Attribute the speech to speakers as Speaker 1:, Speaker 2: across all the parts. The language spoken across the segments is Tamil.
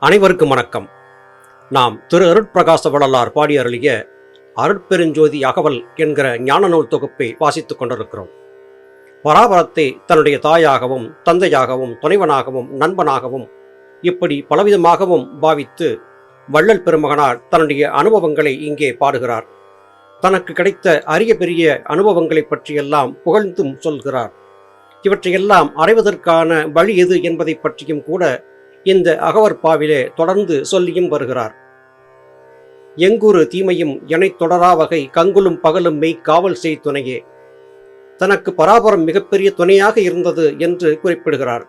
Speaker 1: அனைவருக்கும் வணக்கம். நாம் திரு அருட்பிரகாச வள்ளலார் பாடி அருளிய அருட்பெருஞ்சோதி அகவல் என்கிற ஞான நூல் தொகுப்பை வாசித்துக் கொண்டிருக்கிறோம். பராபரத்தை தன்னுடைய தாயாகவும் தந்தையாகவும் துணைவனாகவும் நண்பனாகவும் இப்படி பலவிதமாகவும் பாவித்து வள்ளல் பெருமகனார் தன்னுடைய அனுபவங்களை இங்கே பாடுகிறார். தனக்கு கிடைத்த அரிய பெரிய அனுபவங்களைப் பற்றியெல்லாம் புகழ்ந்தும் சொல்கிறார். இவற்றையெல்லாம் அடைவதற்கான வழி எது என்பதை பற்றியும் கூட இந்த அகவற்பாவிலே தொடர்ந்து சொல்லியும் வருகிறார். எங்குரு தீமையும் எனைத் தொடரா வகை கங்குலும் பகலும் மெய் காவல் செய் துணையே. தனக்கு பராபரம் மிகப்பெரிய துணையாக இருந்தது என்று குறிப்பிடுகிறார்.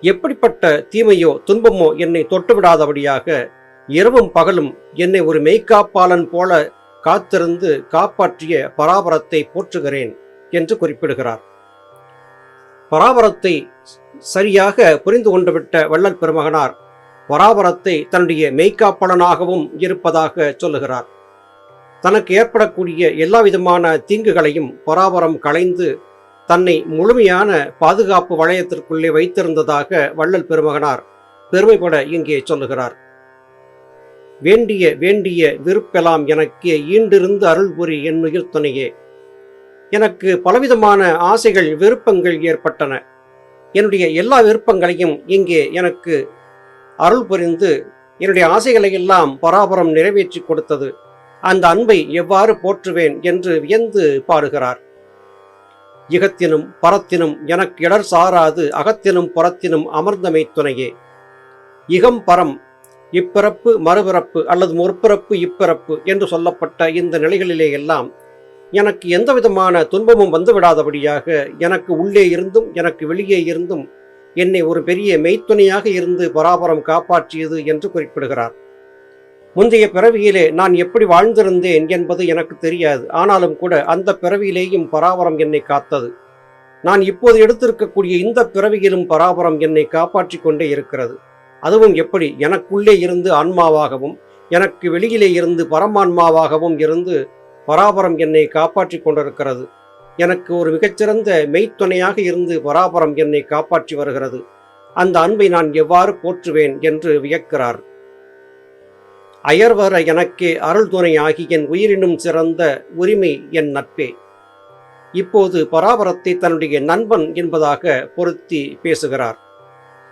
Speaker 1: எப்படிப்பட்ட தீமையோ துன்பமோ என்னை தொட்டுவிடாதபடியாக இரவும் பகலும் என்னை ஒரு மெய்காப்பாளன் போல காத்திருந்து காப்பாற்றிய பராபரத்தை போற்றுகிறேன் என்று குறிப்பிடுகிறார். பராபரத்தை சரியாக புரிந்து கொண்டுவிட்ட வள்ளல் பெருமகனார் பராபரத்தை தன்னுடைய மெய்க்காப்பலனாகவும் இருப்பதாக சொல்லுகிறார். தனக்கு ஏற்படக்கூடிய எல்லா விதமான தீங்குகளையும் பராபரம் களைந்து தன்னை முழுமையான பாதுகாப்பு வளையத்திற்குள்ளே வைத்திருந்ததாக வள்ளல் பெருமகனார் பெருமைப்பட இங்கே சொல்லுகிறார். வேண்டிய வேண்டிய விருப்பெலாம் எனக்கு ஈண்டிருந்து அருள்புரி என்னுயிர் துணையே. எனக்கு பலவிதமான ஆசைகள் விருப்பங்கள் ஏற்பட்டன. என்னுடைய எல்லா விருப்பங்களையும் இங்கே எனக்கு அருள் புரிந்து என்னுடைய ஆசைகளை எல்லாம் பராபரம் நிறைவேற்றி கொடுத்தது. அந்த அன்பை எவ்வாறு போற்றுவேன் என்று வியந்து பாடுகிறார். இகத்தினும் பரத்தினும் எனக்கு இடர் சாராது அகத்தினும் புறத்தினும் அமர்ந்தமை துணையே. இகம் பரம் இப்பிறப்பு மறுபிறப்பு அல்லது முற்பிறப்பு இப்பிறப்பு என்று சொல்லப்பட்ட இந்த நிலைகளிலே எல்லாம் எனக்கு எந்த விதமான துன்பமும் வந்துவிடாதபடியாக எனக்கு உள்ளே இருந்தும் எனக்கு வெளியே இருந்தும் என்னை ஒரு பெரிய மெய்த்துணையாக இருந்து பராபரம் காப்பாற்றியது என்று குறிப்பிடுகிறார். முந்தைய பிறவியிலே நான் எப்படி வாழ்ந்திருந்தேன் என்பது எனக்கு தெரியாது. ஆனாலும் கூட அந்த பிறவியிலேயும் பராபரம் என்னை காத்தது. நான் இப்போது எடுத்திருக்கக்கூடிய இந்த பிறவியிலும் பராபரம் என்னை காப்பாற்றி கொண்டே இருக்கிறது. அதுவும் எப்படி? எனக்குள்ளே இருந்து ஆன்மாவாகவும் எனக்கு வெளியிலே இருந்து பரமான்மாவாகவும் இருந்து பராபரம் என்னை காப்பாற்றி கொண்டிருக்கிறது. எனக்கு ஒரு மிகச்சிறந்த மெய்த்துணையாக இருந்து பராபரம் என்னை காப்பாற்றி வருகிறது. அந்த அன்பை நான் எவ்வாறு போற்றுவேன் என்று வியக்கிறார். அயர்வர எனக்கே அருள் துணையாகி என் உயிரினும் சிறந்த உரிமை என் நட்பே. இப்போது பராபரத்தை தன்னுடைய நண்பன் என்பதாக பொருத்தி பேசுகிறார்.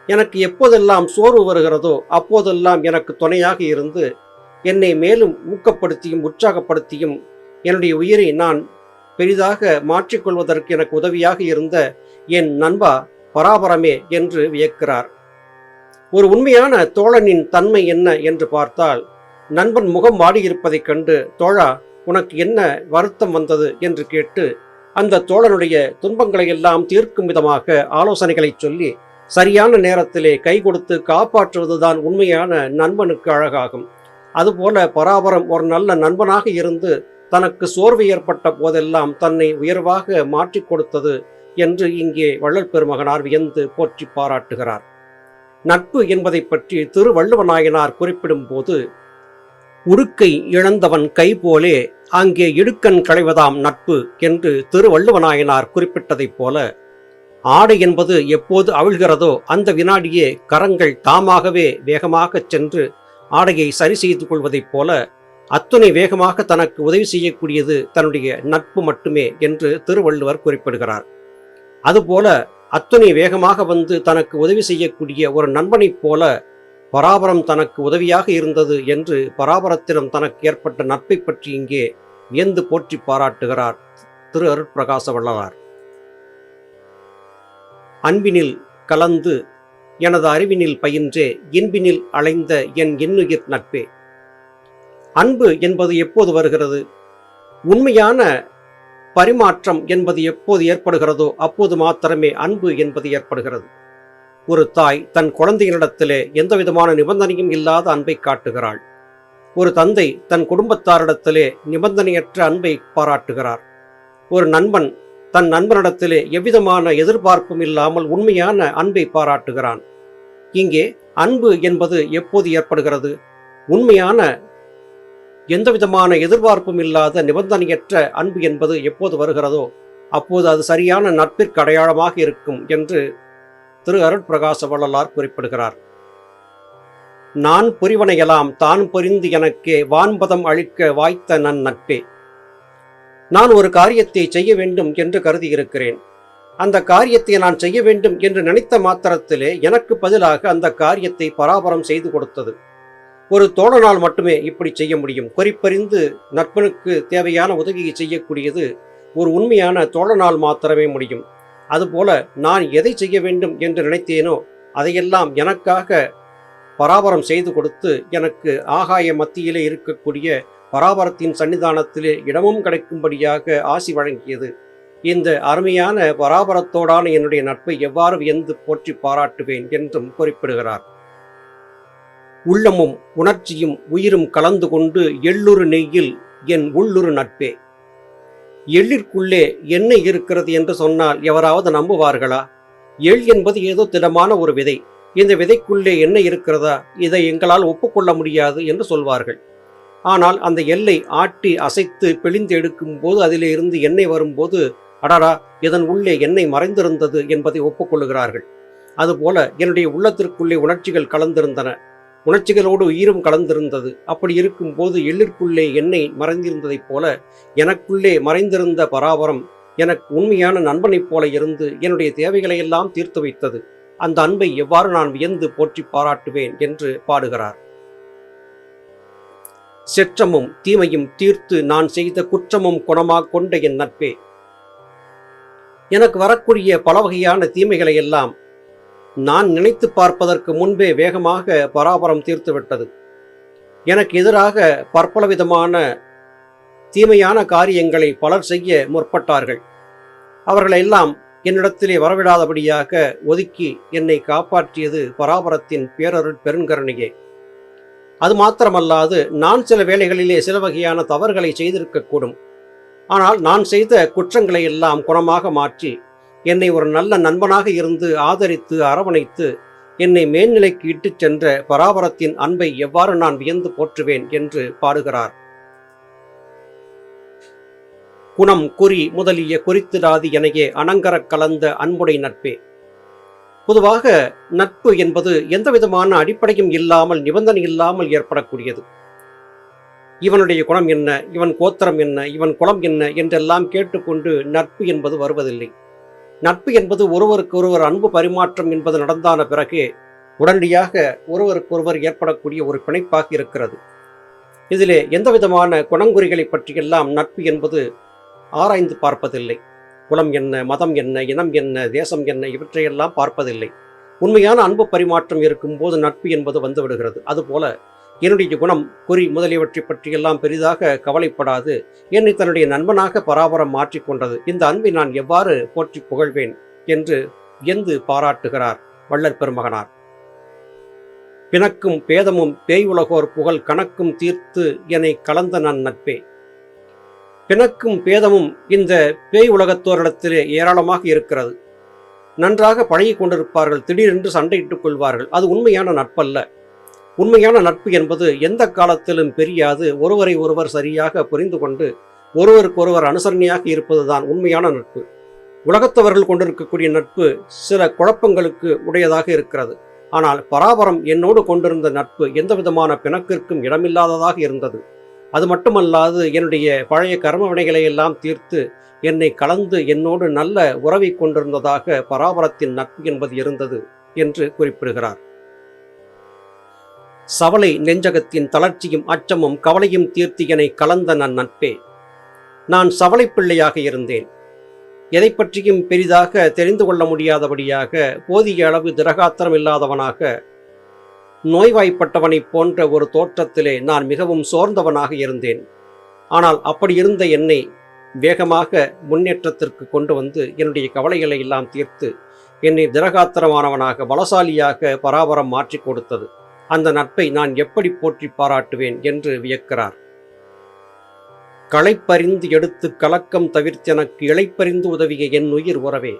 Speaker 1: எனக்கு எப்போதெல்லாம் சோர்வு வருகிறதோ அப்போதெல்லாம் எனக்கு துணையாக இருந்து என்னை மேலும் ஊக்கப்படுத்தியும் உற்சாகப்படுத்தியும் என்னுடைய உயிரை நான் பெரிதாக மாற்றிக்கொள்வதற்கு எனக்கு உதவியாக இருந்த என் நண்பா பராபரமே என்று வியக்கிறார். ஒரு உண்மையான தோழனின் தன்மை என்ன என்று பார்த்தால் நண்பன் முகம் வாடியிருப்பதைக் கண்டு தோழா உனக்கு என்ன வருத்தம் வந்தது? என்று கேட்டு அந்த தோழனுடைய துன்பங்களை எல்லாம் தீர்க்கும் விதமாக ஆலோசனைகளை சொல்லி சரியான நேரத்திலே கை கொடுத்து காப்பாற்றுவதுதான் உண்மையான நண்பனுக்கு அழகாகும். அதுபோல பராபரம் ஒரு நல்ல நண்பனாக இருந்து தனக்கு சோர்வு ஏற்பட்ட போதெல்லாம் தன்னை உயர்வாக மாற்றிக் கொடுத்தது என்று இங்கே வள்ளல் பெருமகனார் வியந்து போற்றி பாராட்டுகிறார். நட்பு என்பதை பற்றி திருவள்ளுவநாயனார் குறிப்பிடும் போது உடுக்கை இழந்தவன் கை போலே அங்கே இடுக்கண் களைவதாம் நட்பு என்று திருவள்ளுவநாயனார் குறிப்பிட்டதைப் போல ஆடை என்பது எப்போது அவிழ்கிறதோ அந்த வினாடியே கரங்கள் தாமாகவே வேகமாகச் சென்று ஆடையை சரி செய்து கொள்வதைப் போல அத்துணை வேகமாக தனக்கு உதவி செய்யக்கூடியது தன்னுடைய நட்பு மட்டுமே என்று திருவள்ளுவர் குறிப்பிடுகிறார். அதுபோல அத்துணை வேகமாக வந்து தனக்கு உதவி செய்யக்கூடிய ஒரு நண்பனைப் போல பராபரம் தனக்கு உதவியாக இருந்தது என்று பராபரத்திடம் தனக்கு ஏற்பட்ட நட்பை பற்றி இங்கே வியந்து போற்றி பாராட்டுகிறார் திரு அருட்பிரகாச வள்ளலார். அன்பினில் கலந்து எனது அறிவினில் பயின்றே இன்பினில் அலைந்த என் இன்னுயிர் நட்பே அன்பு என்பது எப்போது வருகிறது? உண்மையான பரிமாற்றம் என்பது எப்போது ஏற்படுகிறதோ அப்போது மாத்திரமே அன்பு என்பது ஏற்படுகிறது. ஒரு தாய் தன் குழந்தையினிடத்திலே எந்த விதமான நிபந்தனையும் இல்லாத அன்பை காட்டுகிறாள். ஒரு தந்தை தன் குடும்பத்தாரிடத்திலே நிபந்தனையற்ற அன்பை பாராட்டுகிறார். ஒரு நண்பன் தன் நண்பனிடத்திலே எவ்விதமான எதிர்பார்ப்பும் இல்லாமல் உண்மையான அன்பை பாராட்டுகிறான். இங்கே அன்பு என்பது எப்போது ஏற்படுகிறது? உண்மையான எந்தவிதமான எதிர்பார்ப்பும் இல்லாத நிபந்தனையற்ற அன்பு என்பது எப்போது வருகிறதோ அப்போது அது சரியான நட்பிற்கு அடையாளமாக இருக்கும் என்று திரு அருட்பிரகாச வள்ளலார் குறிப்பிடுகிறார். நான் புரிவனையெல்லாம் தான் புரிந்து எனக்கு வான்பதம் அளிக்க வாய்த்த நன் நட்பே. நான் ஒரு காரியத்தை செய்ய வேண்டும் என்று கருதியிருக்கிறேன் அந்த காரியத்தை நான் செய்ய வேண்டும் என்று நினைத்த மாத்திரத்திலே எனக்கு பதிலாக அந்த காரியத்தை பராபரம் செய்து கொடுத்தது. ஒரு தோழனால் மட்டுமே இப்படி செய்ய முடியும். குறிப்பறிந்து நட்பனுக்கு தேவையான உதவியை செய்யக்கூடியது ஒரு உண்மையான தோழனால் மாத்திரமே முடியும். அதுபோல நான் எதை செய்ய வேண்டும் என்று நினைத்தேனோ அதையெல்லாம் எனக்காக பராபரம் செய்து கொடுத்து எனக்கு ஆகாய மத்தியிலே இருக்கக்கூடிய பராபரத்தின் சன்னிதானத்திலே இடமும் கிடைக்கும்படியாக ஆசி வழங்கியது. இந்த அருமையான பராபரத்தோடான என்னுடைய நட்பை எவ்வாறு வியந்து போற்றி பாராட்டுவேன் என்றும் குறிப்பிடுகிறார். உள்ளமும் உணர்ச்சியும் உயிரும் கலந்து கொண்டு எள்ளுரு நெய்யில் என் உள்ளுரு நட்பே. எள்ளிற்குள்ளே என்ன இருக்கிறது என்று சொன்னால் எவராவது நம்புவார்களா? எள் என்பது ஏதோ திடமான ஒரு விதை. இந்த விதைக்குள்ளே என்ன இருக்கிறதா? இதை எங்களால் ஒப்புக்கொள்ள முடியாது என்று சொல்வார்கள். ஆனால் அந்த எல்லை ஆட்டி அசைத்து பிழிந்து எடுக்கும் போது அதிலே இருந்து எண்ணெய் வரும்போது அடடா இதன் உள்ளே எண்ணெய் மறைந்திருந்தது என்பதை ஒப்புக்கொள்கிறார்கள் அதுபோல என்னுடைய உள்ளத்திற்குள்ளே உணர்ச்சிகள் கலந்திருந்தன. உணர்ச்சிகளோடு உயிரும் கலந்திருந்தது. அப்படி இருக்கும்போது எள்ளிற்குள்ளே என்னை மறைந்திருந்ததைப் போல எனக்குள்ளே மறைந்திருந்த பராபரம் எனக்கு உண்மையான நண்பனைப் போல இருந்து என்னுடைய தேவைகளை எல்லாம் தீர்த்து வைத்தது. அந்த அன்பை எவ்வாறு நான் வியந்து போற்றி பாராட்டுவேன் என்று பாடுகிறார். செற்றமும் தீமையும் தீர்த்து நான் செய்த குற்றமும் குணமாக கொண்ட என் நட்பே. எனக்கு வரக்கூடிய பல வகையான தீமைகளை எல்லாம் நான் நினைத்து பார்ப்பதற்கு முன்பே வேகமாக பராபரம் தீர்த்துவிட்டது. எனக்கு எதிராக பற்பல விதமான தீமையான காரியங்களை பலர் செய்ய முற்பட்டார்கள். அவர்களெல்லாம் என்னிடத்திலே வரவிடாதபடியாக ஒதுக்கி என்னை காப்பாற்றியது பராபரத்தின் பேரருள் பெருங்கரணியே. அது மாத்திரமல்லாது நான் சில வேளைகளிலே சில வகையான தவறுகளை செய்திருக்கக்கூடும். ஆனால் நான் செய்த குற்றங்களை எல்லாம் குணமாக மாற்றி என்னை ஒரு நல்ல நண்பனாக இருந்து ஆதரித்து அரவணைத்து என்னை மேல்நிலைக்கு இட்டுச் சென்ற பராபரத்தின் அன்பை எவ்வாறு நான் வியந்து போற்றுவேன் என்று பாடுகிறார். குணம் குறி முதலிய குறித்திடாது எனையே அனங்கரக் கலந்த அன்புடை நட்பே. பொதுவாக நட்பு என்பது எந்தவிதமான அடிப்படையும் இல்லாமல் நிபந்தனை இல்லாமல் ஏற்படக்கூடியது. இவனுடைய குணம் என்ன? இவன் கோத்திரம் என்ன? இவன் குலம் என்ன? என்றெல்லாம் கேட்டுக்கொண்டு நட்பு என்பது வருவதில்லை. நட்பு என்பது ஒருவருக்கு ஒருவர் அன்பு பரிமாற்றம் என்பது நடந்தான பிறகு உடனடியாக ஒருவருக்கொருவர் ஏற்படக்கூடிய ஒரு பிணைப்பாக இருக்கிறது. இதிலே எந்த விதமான குணங்குறிகளை பற்றியெல்லாம் நட்பு என்பது ஆராய்ந்து பார்ப்பதில்லை. குலம் என்ன மதம் என்ன இனம் என்ன தேசம் என்ன இவற்றையெல்லாம் பார்ப்பதில்லை. உண்மையான அன்பு பரிமாற்றம் இருக்கும்போது நட்பு என்பது வந்துவிடுகிறது அதுபோல என்னுடைய குணம் குறி முதலியவற்றை பற்றியெல்லாம் பெரிதாக கவலைப்படாது. என்னை தன்னுடைய நண்பனாக பராபரம் மாற்றிக்கொண்டது இந்த அன்பை நான் எவ்வாறு போற்றி புகழ்வேன் என்று எந்து பாராட்டுகிறார் வள்ளற் பெருமகனார். பிணக்கும் பேதமும் பேய் உலகோர் புகழ் கணக்கும் தீர்த்து என்னை கலந்த நான் நட்பே. பிணக்கும் பேதமும் இந்த பேய் உலகத்தோரிடத்திலே ஏராளமாக இருக்கிறது. நன்றாக பழகி கொண்டிருப்பார்கள். திடீரென்று சண்டையிட்டுக் கொள்வார்கள். அது உண்மையான நட்பல்ல. உண்மையான நட்பு என்பது எந்த காலத்திலும் பெரியாது. ஒருவரை ஒருவர் சரியாக புரிந்து கொண்டு ஒருவருக்கொருவர் அனுசரணையாக இருப்பதுதான் உண்மையான நட்பு. உலகத்தவர்கள் கொண்டிருக்கக்கூடிய நட்பு சில குழப்பங்களுக்கு உடையதாக இருக்கிறது. ஆனால் பராபரம் என்னோடு கொண்டிருந்த நட்பு எந்த விதமான பிணக்கிற்கும் இடமில்லாததாக இருந்தது. அது மட்டுமல்லாது என்னுடைய பழைய கர்ம எல்லாம் தீர்த்து என்னை கலந்து என்னோடு நல்ல உறவை கொண்டிருந்ததாக பராபரத்தின் நட்பு என்பது இருந்தது என்று குறிப்பிடுகிறார். சவலை நெஞ்சகத்தின் தளர்ச்சியும் அச்சமும் கவலையும் தீர்த்து என்னை கலந்த நன் நட்பே. நான் சவலை பிள்ளையாக இருந்தேன். எதை பற்றியும் பெரிதாக தெரிந்து கொள்ள முடியாதபடியாக போதிய அளவு திரகாத்திரம் இல்லாதவனாக நோய்வாய்ப்பட்டவனைப் போன்ற ஒரு தோற்றத்திலே நான் மிகவும் சோர்ந்தவனாக இருந்தேன். ஆனால் அப்படி இருந்த என்னை வேகமாக முன்னேற்றத்திற்கு கொண்டு வந்து என்னுடைய கவலைகளை எல்லாம் தீர்த்து என்னை திரகாத்திரமானவனாக பலசாலியாக பராபரம் மாற்றிக் கொடுத்தது. அந்த நட்பை நான் எப்படி போற்றி பாராட்டுவேன் என்று வியக்கிறார். களைப்பறிந்து எடுத்து கலக்கம் தவிர்த்து எனக்கு இளைப்பறிந்து உதவிய என் உயிர் உறவே.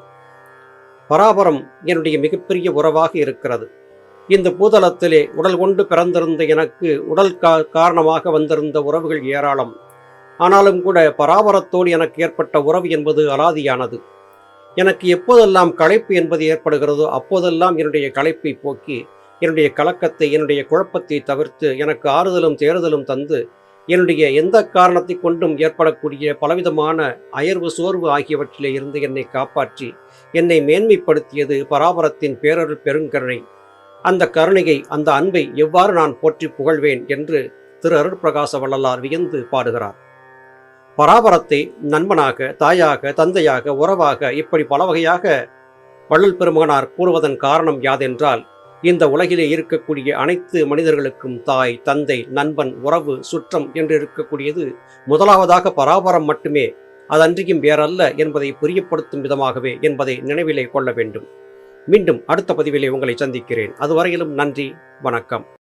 Speaker 1: பராபரம் என்னுடைய மிகப்பெரிய உறவாக இருக்கிறது. இந்த பூதளத்திலே உடல் கொண்டு பிறந்திருந்த எனக்கு உடல் கா காரணமாக வந்திருந்த உறவுகள் ஏராளம். ஆனாலும் கூட பராபரத்தோடு எனக்கு ஏற்பட்ட உறவு என்பது அலாதியானது. எனக்கு எப்போதெல்லாம் களைப்பு என்பது ஏற்படுகிறதோ அப்போதெல்லாம் என்னுடைய களைப்பை போக்கி என்னுடைய கலக்கத்தை என்னுடைய குழப்பத்தை தவிர்த்து எனக்கு ஆறுதலும் தேறுதலும் தந்து என்னுடைய எந்த காரணத்தை கொண்டும் ஏற்படக்கூடிய பலவிதமான அயர்வு சோர்வு ஆகியவற்றிலே இருந்து என்னை காப்பாற்றி என்னை மேன்மைப்படுத்தியது பராபரத்தின் பேரருள் பெருங்கருணை. அந்த கருணையை அந்த அன்பை எவ்வாறு நான் போற்றி புகழ்வேன் என்று திரு அருட்பிரகாச வள்ளலார் வியந்து பாடுகிறார். பராபரத்தை நண்பனாக தாயாக தந்தையாக உறவாக இப்படி பல வகையாக வள்ளல் பெருமகனார் கூறுவதன் காரணம் யாதென்றால் இந்த உலகிலே இருக்கக்கூடிய அனைத்து மனிதர்களுக்கும் தாய் தந்தை நண்பன் உறவு சுற்றம் என்று இருக்கக்கூடியது முதலாவதாக பராபரம் மட்டுமே. அதன்றியும் வேறல்ல என்பதை புரியப்படுத்தும் விதமாகவே என்பதை நினைவிலே கொள்ள வேண்டும். மீண்டும் அடுத்த பதிவிலே உங்களை சந்திக்கிறேன். அதுவரையிலும் நன்றி வணக்கம்.